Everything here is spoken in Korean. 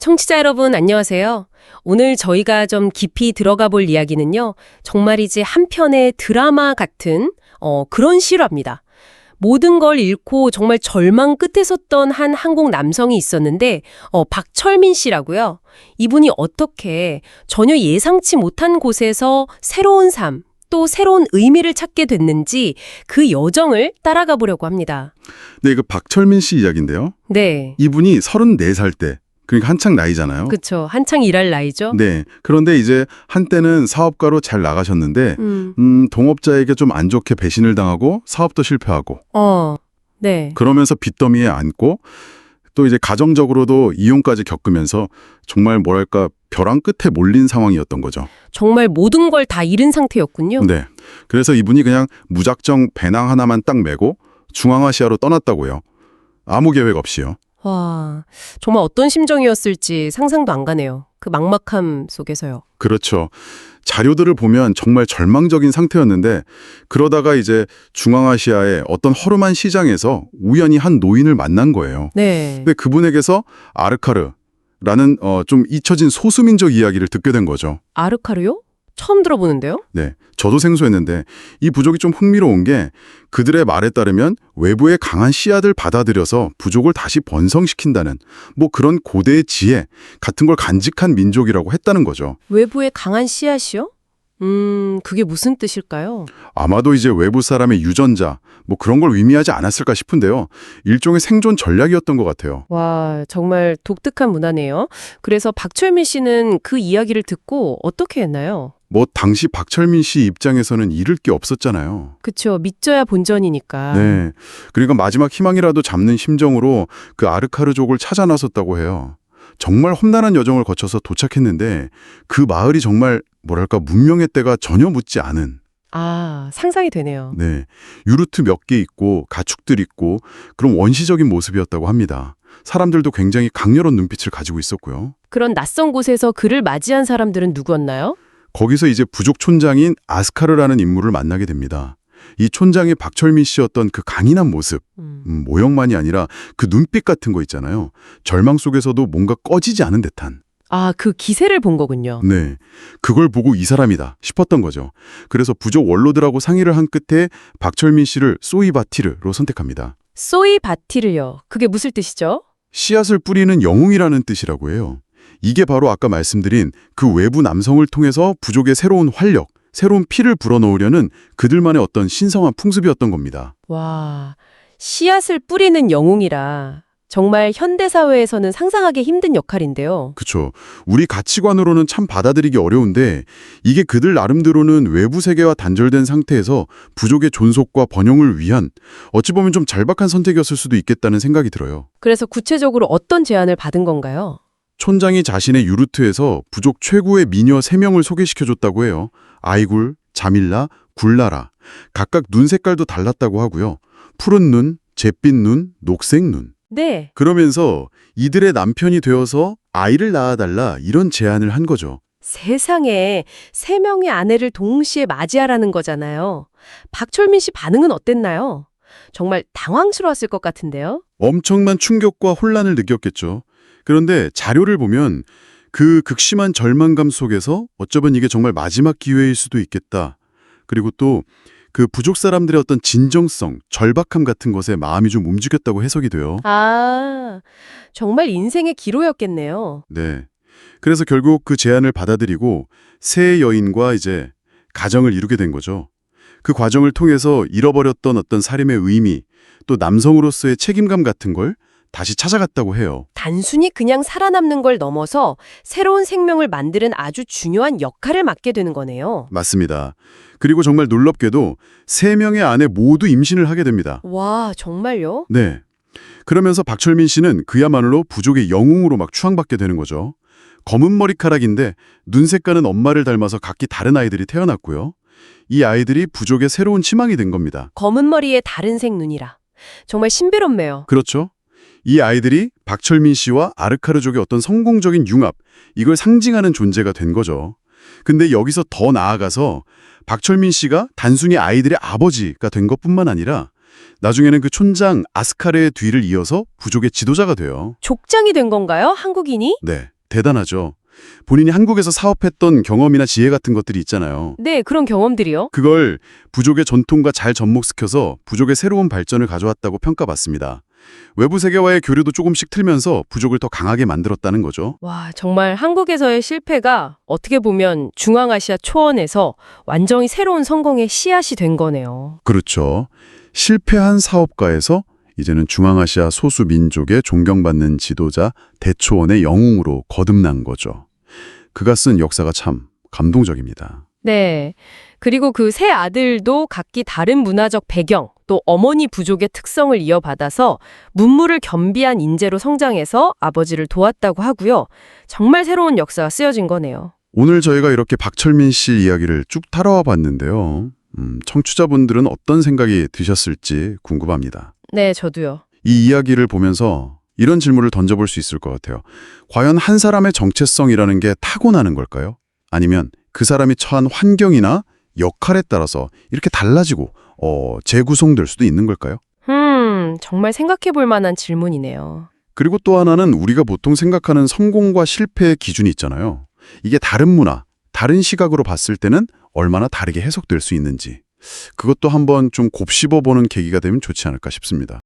청취자 여러분 안녕하세요. 오늘 저희가 좀 깊이 들어가 볼 이야기는요. 정말이지 한 편의 드라마 같은 어, 그런 실화입니다. 모든 걸 잃고 정말 절망 끝에 섰던 한 한국 남성이 있었는데 어, 박철민 씨라고요. 이분이 어떻게 전혀 예상치 못한 곳에서 새로운 삶, 또 새로운 의미를 찾게 됐는지 그 여정을 따라가 보려고 합니다. 네, 그 박철민 씨 이야기인데요. 네. 이분이 34살 때, 그러니까 한창 나이잖아요. 그쵸. 한창 일할 나이죠. 네. 그런데 이제 한때는 사업가로 잘 나가셨는데, 음. 음, 동업자에게 좀 안 좋게 배신을 당하고 사업도 실패하고, 어. 네. 그러면서 빚더미에 앉고, 또 이제 가정적으로도 이혼까지 겪으면서 정말 뭐랄까 벼랑 끝에 몰린 상황이었던 거죠. 정말 모든 걸 다 잃은 상태였군요. 네. 그래서 이분이 그냥 무작정 배낭 하나만 딱 메고 중앙아시아로 떠났다고요. 아무 계획 없이요. 와, 정말 어떤 심정이었을지 상상도 안 가네요. 그 막막함 속에서요. 그렇죠. 자료들을 보면 정말 절망적인 상태였는데 그러다가 이제 중앙아시아의 어떤 허름한 시장에서 우연히 한 노인을 만난 거예요. 네. 근데 그분에게서 아르카르라는 어, 좀 잊혀진 소수민족 이야기를 듣게 된 거죠. 아르카르요? 처음 들어보는데요? 네, 저도 생소했는데 이 부족이 좀 흥미로운 게 그들의 말에 따르면 외부의 강한 씨앗을 받아들여서 부족을 다시 번성시킨다는 뭐 그런 고대의 지혜 같은 걸 간직한 민족이라고 했다는 거죠. 외부의 강한 씨앗이요? 음, 그게 무슨 뜻일까요? 아마도 이제 외부 사람의 유전자 뭐 그런 걸 의미하지 않았을까 싶은데요. 일종의 생존 전략이었던 것 같아요. 와, 정말 독특한 문화네요. 그래서 박철민 씨는 그 이야기를 듣고 어떻게 했나요? 뭐 당시 박철민 씨 입장에서는 잃을 게 없었잖아요. 그쵸, 믿져야 본전이니까. 네. 그러니까 마지막 희망이라도 잡는 심정으로 그 아르카르족을 찾아 나섰다고 해요. 정말 험난한 여정을 거쳐서 도착했는데 그 마을이 정말 뭐랄까 문명의 때가 전혀 묻지 않은 아, 상상이 되네요. 네. 유루트 몇 개 있고 가축들 있고 그런 원시적인 모습이었다고 합니다. 사람들도 굉장히 강렬한 눈빛을 가지고 있었고요. 그런 낯선 곳에서 그를 맞이한 사람들은 누구였나요? 거기서 이제 부족 촌장인 아스카르라는 인물을 만나게 됩니다. 이 촌장이 박철민 씨였던 그 강인한 모습, 음. 음, 모형만이 아니라 그 눈빛 같은 거 있잖아요. 절망 속에서도 뭔가 꺼지지 않은 듯한. 아, 그 기세를 본 거군요. 네. 그걸 보고 이 사람이다 싶었던 거죠. 그래서 부족 원로들하고 상의를 한 끝에 박철민 씨를 소이바티르로 선택합니다. 소이 바티를요. 그게 무슨 뜻이죠? 씨앗을 뿌리는 영웅이라는 뜻이라고 해요. 이게 바로 아까 말씀드린 그 외부 남성을 통해서 부족의 새로운 활력, 새로운 피를 불어넣으려는 그들만의 어떤 신성한 풍습이었던 겁니다. 와, 씨앗을 뿌리는 영웅이라 정말 현대 사회에서는 상상하기 힘든 역할인데요. 그쵸. 우리 가치관으로는 참 받아들이기 어려운데 이게 그들 나름대로는 외부 세계와 단절된 상태에서 부족의 존속과 번영을 위한 어찌 보면 좀 절박한 선택이었을 수도 있겠다는 생각이 들어요. 그래서 구체적으로 어떤 제안을 받은 건가요? 촌장이 자신의 유루트에서 부족 최고의 미녀 3명을 소개시켜줬다고 해요. 아이굴, 자밀라, 굴라라. 각각 눈 색깔도 달랐다고 하고요. 푸른 눈, 잿빛 눈, 녹색 눈. 네. 그러면서 이들의 남편이 되어서 아이를 낳아달라 이런 제안을 한 거죠. 세상에 세 명의 아내를 동시에 맞이하라는 거잖아요. 박철민 씨 반응은 어땠나요? 정말 당황스러웠을 것 같은데요. 엄청난 충격과 혼란을 느꼈겠죠. 그런데 자료를 보면 그 극심한 절망감 속에서 어쩌면 이게 정말 마지막 기회일 수도 있겠다. 그리고 또 그 부족 사람들의 어떤 진정성, 절박함 같은 것에 마음이 좀 움직였다고 해석이 돼요. 아, 정말 인생의 기로였겠네요. 네. 그래서 결국 그 제안을 받아들이고 새 여인과 이제 가정을 이루게 된 거죠. 그 과정을 통해서 잃어버렸던 어떤 살림의 의미, 또 남성으로서의 책임감 같은 걸 다시 찾아갔다고 해요. 단순히 그냥 살아남는 걸 넘어서 새로운 생명을 만드는 아주 중요한 역할을 맡게 되는 거네요. 맞습니다. 그리고 정말 놀랍게도 세 명의 아내 모두 임신을 하게 됩니다. 와, 정말요? 네. 그러면서 박철민 씨는 그야말로 부족의 영웅으로 막 추앙받게 되는 거죠. 검은 머리카락인데 눈 색깔은 엄마를 닮아서 각기 다른 아이들이 태어났고요. 이 아이들이 부족의 새로운 치망이 된 겁니다. 검은 머리에 다른 색 눈이라. 정말 신비롭네요. 그렇죠? 이 아이들이 박철민 씨와 아르카르족의 어떤 성공적인 융합, 이걸 상징하는 존재가 된 거죠. 근데 여기서 더 나아가서 박철민 씨가 단순히 아이들의 아버지가 된 것뿐만 아니라 나중에는 그 촌장 아스카르의 뒤를 이어서 부족의 지도자가 돼요. 족장이 된 건가요? 한국인이? 네, 대단하죠. 본인이 한국에서 사업했던 경험이나 지혜 같은 것들이 있잖아요. 네, 그런 경험들이요. 그걸 부족의 전통과 잘 접목시켜서 부족의 새로운 발전을 가져왔다고 평가받습니다. 외부 세계와의 교류도 조금씩 틀면서 부족을 더 강하게 만들었다는 거죠. 와, 정말 한국에서의 실패가 어떻게 보면 중앙아시아 초원에서 완전히 새로운 성공의 씨앗이 된 거네요. 그렇죠. 실패한 사업가에서 이제는 중앙아시아 소수 민족의 존경받는 지도자 대초원의 영웅으로 거듭난 거죠. 그가 쓴 역사가 참 감동적입니다. 네. 그리고 그 세 아들도 각기 다른 문화적 배경, 또 어머니 부족의 특성을 이어받아서 문물을 겸비한 인재로 성장해서 아버지를 도왔다고 하고요. 정말 새로운 역사가 쓰여진 거네요. 오늘 저희가 이렇게 박철민 씨 이야기를 쭉 따라와 봤는데요. 음, 청취자분들은 어떤 생각이 드셨을지 궁금합니다. 네, 저도요. 이 이야기를 보면서 이런 질문을 던져볼 수 있을 것 같아요. 과연 한 사람의 정체성이라는 게 타고나는 걸까요? 아니면 그 사람이 처한 환경이나 역할에 따라서 이렇게 달라지고 어, 재구성될 수도 있는 걸까요? 음, 정말 생각해 볼 만한 질문이네요. 그리고 또 하나는 우리가 보통 생각하는 성공과 실패의 기준이 있잖아요. 이게 다른 문화, 다른 시각으로 봤을 때는 얼마나 다르게 해석될 수 있는지. 그것도 한번 좀 곱씹어 보는 계기가 되면 좋지 않을까 싶습니다.